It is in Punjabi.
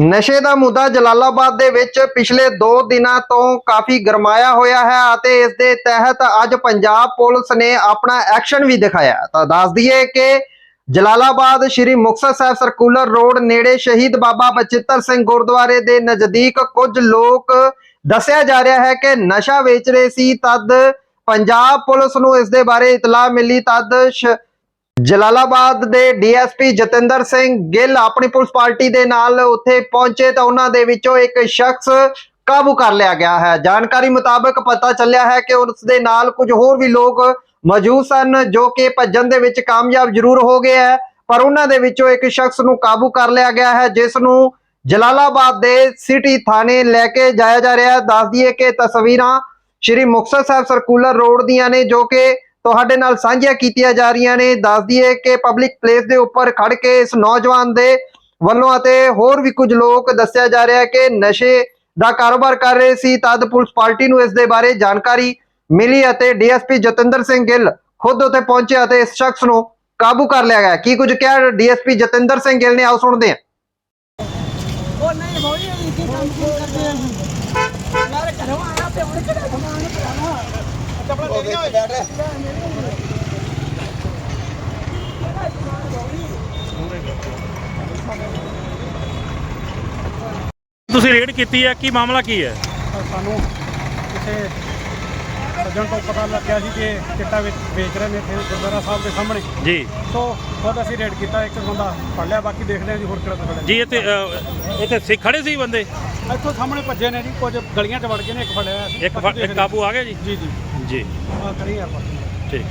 ਨਸ਼ੇ ਦਾ ਮੁੱਦਾ ਜਲਾਲਾਬਾਦ ਦੇ ਵਿੱਚ ਪਿਛਲੇ 2 ਦਿਨਾਂ ਤੋਂ ਕਾਫੀ ਗਰਮਾਇਆ ਹੋਇਆ ਹੈ ਅਤੇ ਇਸ ਦੇ ਤਹਿਤ ਅੱਜ ਪੰਜਾਬ ਪੁਲਿਸ ਨੇ ਆਪਣਾ ਐਕਸ਼ਨ ਵੀ ਦਿਖਾਇਆ ਤਾਂ ਦੱਸ ਦਈਏ ਕਿ ਜਲਾਲਾਬਾਦ ਸ਼੍ਰੀ ਮੁਕਤਸਰ ਸਾਹਿਬ ਸਰਕੂਲਰ ਰੋਡ ਨੇੜੇ ਸ਼ਹੀਦ ਬਾਬਾ ਬਚਿੱਤਰ ਸਿੰਘ ਗੁਰਦੁਆਰੇ ਦੇ ਨਜ਼ਦੀਕ ਕੁਝ ਲੋਕ ਦੱਸਿਆ ਜਾ ਰਿਹਾ ਹੈ ਕਿ ਨਸ਼ਾ ਵੇਚ ਰਹੇ ਸੀ। ਤਦ ਪੰਜਾਬ ਪੁਲਿਸ ਨੂੰ ਇਸ ਦੇ ਬਾਰੇ ਇਤਲਾਹ ਮਿਲੀ। ਤਦ ਸ਼- ਜਲਾਲਾਬਾਦ ਦੇ ਡੀਐਸਪੀ ਜਤਿੰਦਰ ਸਿੰਘ ਗਿੱਲ ਆਪਣੀ ਪੁਲਿਸ ਪਾਰਟੀ ਦੇ ਨਾਲ ਉੱਥੇ ਪਹੁੰਚੇ ਤਾਂ ਉਹਨਾਂ ਦੇ ਵਿੱਚੋਂ ਇੱਕ ਸ਼ਖਸ ਕਾਬੂ ਕਰ ਲਿਆ ਗਿਆ ਹੈ। ਜਾਣਕਾਰੀ ਮੁਤਾਬਕ ਪਤਾ ਚੱਲਿਆ ਹੈ ਕਿ ਉਸ ਦੇ ਨਾਲ ਕੁਝ ਹੋਰ ਵੀ ਲੋਕ ਮੌਜੂਦ ਸਨ ਜੋ ਕਿ ਭੱਜਣ ਦੇ ਵਿੱਚ ਕਾਮਯਾਬ ਜ਼ਰੂਰ ਹੋ ਗਏ ਹੈ, ਪਰ ਉਹਨਾਂ ਦੇ ਵਿੱਚੋਂ ਇੱਕ ਸ਼ਖਸ ਨੂੰ ਕਾਬੂ ਕਰ ਲਿਆ ਗਿਆ ਹੈ, ਜਿਸ ਨੂੰ ਜਲਾਲਾਬਾਦ ਦੇ ਸਿਟੀ ਥਾਣੇ ਲੈ ਕੇ ਜਾਇਆ ਜਾ ਰਿਹਾ ਹੈ। ਦੱਸ ਦਈਏ ਕਿ ਤਸਵੀਰਾਂ ਸ਼੍ਰੀ ਮੁਕਤਸਰ ਸਾਹਿਬ ਸਰਕੂਲਰ ਰੋਡ ਦੀਆਂ ਨੇ ਜੋ ਕਿ ਤੁਹਾਡੇ ਨਾਲ ਸਾਂਝੀਆਂ ਕੀਤੀਆਂ ਜਾ ਰਹੀਆਂ ਨੇ। ਦੱਸ ਦਈਏ ਕਿ ਪਬਲਿਕ ਪਲੇਸ ਦੇ ਉੱਪਰ ਖੜ ਕੇ ਇਸ ਨੌਜਵਾਨ ਦੇ ਵੱਲੋਂ ਅਤੇ ਹੋਰ ਵੀ ਕੁਝ ਲੋਕ ਦੱਸਿਆ ਜਾ ਰਿਹਾ ਕਿ ਨਸ਼ੇ ਦਾ ਕਾਰੋਬਾਰ ਕਰ ਰਹੇ ਸੀ। ਤਦ ਪੁਲਿਸ ਪਾਰਟੀ ਨੂੰ ਇਸ ਦੇ ਬਾਰੇ ਜਾਣਕਾਰੀ ਮਿਲੀ ਅਤੇ ਡੀਐਸਪੀ ਜਤਿੰਦਰ ਸਿੰਘ ਗਿੱਲ ਖੁਦ ਉੱਥੇ ਪਹੁੰਚੇ ਅਤੇ ਇਸ ਸ਼ਖਸ ਨੂੰ ਕਾਬੂ ਕਰ ਲਿਆ ਗਿਆ। ਕੀ ਕੁਝ ਕਿਹਾ ਡੀਐਸਪੀ ਜਤਿੰਦਰ ਸਿੰਘ ਗਿੱਲ ਨੇ? ਆਓ ਸੁਣਦੇ ਹਾਂ। ਉਹ ਨਹੀਂ, ਹੋਈ ਇਹ ਕੀ ਕੰਮ ਕਰਦੇ ਆ। ਤੁਸੀਂ ਰੇਡ ਕੀਤੀ ਹੈ ਕੀ ਮਾਮਲਾ ਕੀ ਹੈ? ਸਾਨੂੰ ਕਿਸੇ ਸੱਜਣ ਤੋਂ ਪਤਾ ਲੱਗਿਆ ਸੀ ਕਿ ਚਿੱਟਾ ਵੇਚ ਵੇਚ ਰਹੇ ਨੇ ਇੱਥੇ ਗੁਰਦੁਆਰਾ ਸਾਹਿਬ ਦੇ ਸਾਹਮਣੇ। ਜੀ। ਸੋ ਖੁਦ ਅਸੀਂ ਰੇਡ ਕੀਤਾ ਇੱਕ ਬੰਦਾ ਫੜ ਲਿਆ ਬਾਕੀ ਦੇਖਦੇ ਹਾਂ ਜੀ ਹੋਰ ਕਿਹੜਾ ਫੜਿਆ। ਜੀ ਇੱਥੇ ਇੱਥੇ ਸਿੱਖ ਖੜੇ ਸੀ ਬੰਦੇ? ਇੱਥੋਂ ਸਾਹਮਣੇ ਭੱਜੇ ਨੇ ਜੀ ਕੁਝ ਗਲੀਆਂ 'ਚ ਵੜ ਗਏ ਨੇ ਇੱਕ ਫੜਿਆ ਸੀ ਇੱਕ ਬਾਕੀ ਫੜ- ਇੱਕ ਦੇਖਦੇ ਕਾਬੂ ਆ ਗਿਆ ਜੀ? ਜੀ ਜੀ। ਜੀ ਆ ਕਰੀ ਆਪਾਂ ਠੀਕ।